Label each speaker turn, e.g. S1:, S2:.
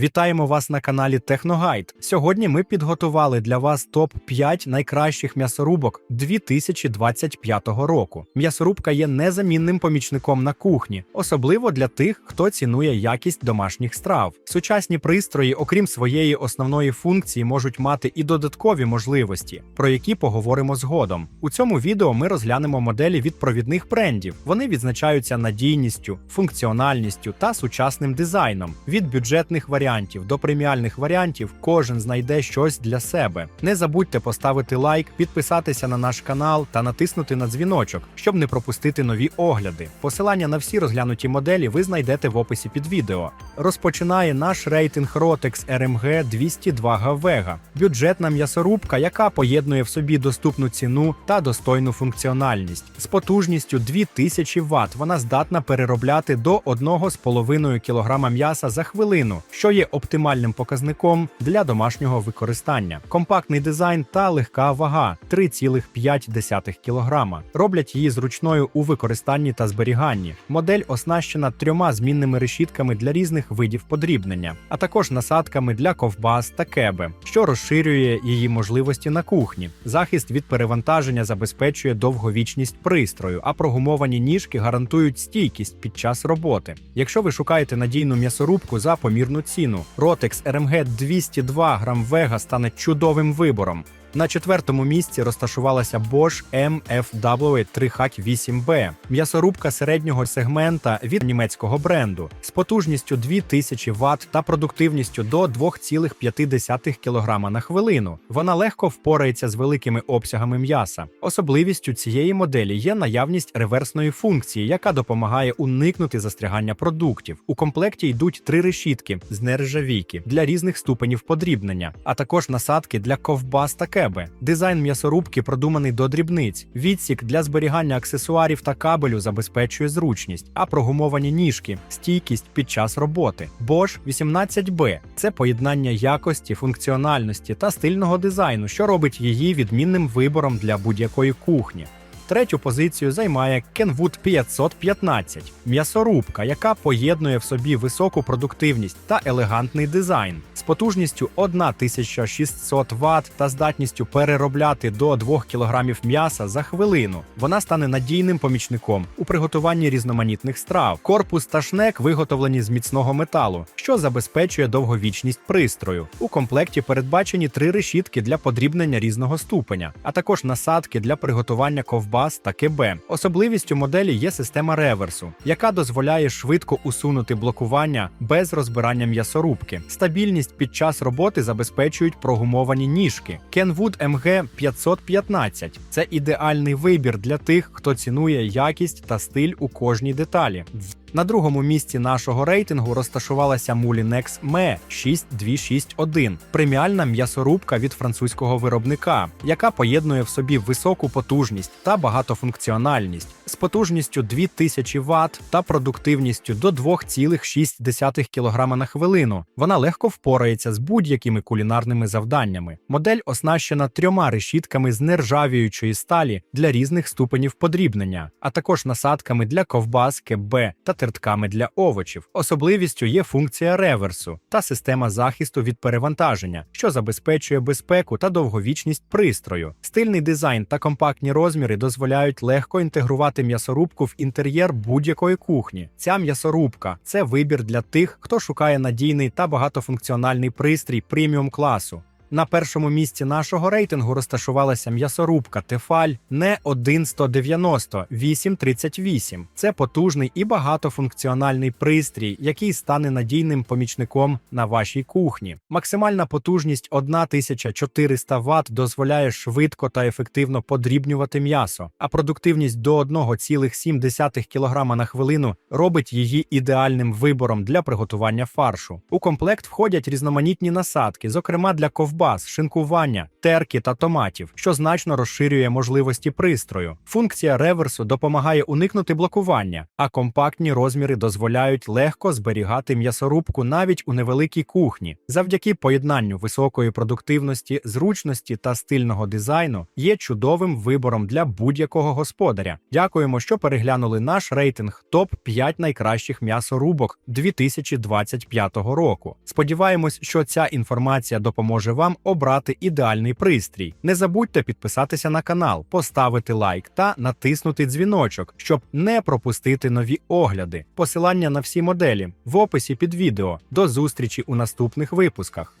S1: Вітаємо вас на каналі Техногайд. Сьогодні ми підготували для вас топ 5 найкращих м'ясорубок 2025 року. М'ясорубка є незамінним помічником на кухні, особливо для тих, хто цінує якість домашніх страв. Сучасні пристрої, окрім своєї основної функції, можуть мати і додаткові можливості, про які поговоримо згодом. У цьому відео ми розглянемо моделі від провідних брендів. Вони відзначаються надійністю, функціональністю та сучасним дизайном. Від бюджетних варіантів до преміальних варіантів кожен знайде щось для себе. Не забудьте поставити лайк, підписатися на наш канал та натиснути на дзвіночок, щоб не пропустити нові огляди. Посилання на всі розглянуті моделі ви знайдете в описі під відео. Розпочинає наш рейтинг Rotex RMG 202 Гавега, бюджетна м'ясорубка, яка поєднує в собі доступну ціну та достойну функціональність. З потужністю 2000 Вт вона здатна переробляти до 1,5 кг м'яса за хвилину, що є оптимальним показником для домашнього використання. Компактний дизайн та легка вага 3,5 кг роблять її зручною у використанні та зберіганні. Модель оснащена трьома змінними решітками для різних видів подрібнення, а також насадками для ковбас та кеби, що розширює її можливості на кухні. Захист від перевантаження забезпечує довговічність пристрою, а прогумовані ніжки гарантують стійкість під час роботи. Якщо ви шукаєте надійну м'ясорубку за помірну ціну, Rotex RMG 202 грам Vega стане чудовим вибором. На четвертому місці розташувалася Bosch MFW 3 hack 8B, м'ясорубка середнього сегмента від німецького бренду з потужністю 2000 Вт та продуктивністю до 2,5 кг на хвилину. Вона легко впорається з великими обсягами м'яса. Особливістю цієї моделі є наявність реверсної функції, яка допомагає уникнути застрягання продуктів. У комплекті йдуть три решітки з нержавійки для різних ступенів подрібнення, а також насадки для ковбас та кеби. Дизайн м'ясорубки продуманий до дрібниць. Відсік для зберігання аксесуарів та кабелю забезпечує зручність, а прогумовані ніжки стійкість під час роботи. Bosch 18B – це поєднання якості, функціональності та стильного дизайну, що робить її відмінним вибором для будь-якої кухні. Третю позицію займає Kenwood 515 м'ясорубка, яка поєднує в собі високу продуктивність та елегантний дизайн з потужністю 1600 Вт та здатністю переробляти до 2 кг м'яса за хвилину. Вона стане надійним помічником у приготуванні різноманітних страв. Корпус та шнек виготовлені з міцного металу, що забезпечує довговічність пристрою. У комплекті передбачені три решітки для подрібнення різного ступеня, а також насадки для приготування ковбас та КБ. Особливістю моделі є система реверсу, яка дозволяє швидко усунути блокування без розбирання м'ясорубки. Стабільність під час роботи забезпечують прогумовані ніжки. Kenwood MG 515 це ідеальний вибір для тих, хто цінує якість та стиль у кожній деталі. На другому місці нашого рейтингу розташувалася Mulinex Me 6261 преміальна м'ясорубка від французького виробника, яка поєднує в собі високу потужність та багатофункціональність з потужністю 2000 Вт та продуктивністю до 2,6 кг на хвилину. Вона легко впорається з будь-якими кулінарними завданнями. Модель оснащена трьома решітками з нержавіючої сталі для різних ступенів подрібнення, а також насадками для ковбас, кебе та тертками для овочів. Особливістю є функція реверсу та система захисту від перевантаження, що забезпечує безпеку та довговічність пристрою. Стильний дизайн та компактні розміри дозволяють легко інтегрувати м'ясорубку в інтер'єр будь-якої кухні. Ця м'ясорубка це вибір для тих, хто шукає надійний та багатофункціональний пристрій преміум класу. На першому місці нашого рейтингу розташувалася м'ясорубка Тефаль не 1190 838. Це потужний і багатофункціональний пристрій, який стане надійним помічником на вашій кухні. Максимальна потужність 1400 Вт дозволяє швидко та ефективно подрібнювати м'ясо, а продуктивність до 1,7 кг на хвилину робить її ідеальним вибором для приготування фаршу. У комплект входять різноманітні насадки, зокрема для ковбас ковбас, шинкування, терки та томатів, що значно розширює можливості пристрою. Функція реверсу допомагає уникнути блокування, а компактні розміри дозволяють легко зберігати м'ясорубку навіть у невеликій кухні. Завдяки поєднанню високої продуктивності, зручності та стильного дизайну є чудовим вибором для будь-якого господаря. Дякуємо, що переглянули наш рейтинг топ 5 найкращих м'ясорубок 2025 року. Сподіваємось, що ця інформація допоможе вам обрати ідеальний пристрій. Не забудьте підписатися на канал, поставити лайк та натиснути дзвіночок, щоб не пропустити нові огляди. Посилання на всі моделі в описі під відео. До зустрічі у наступних випусках.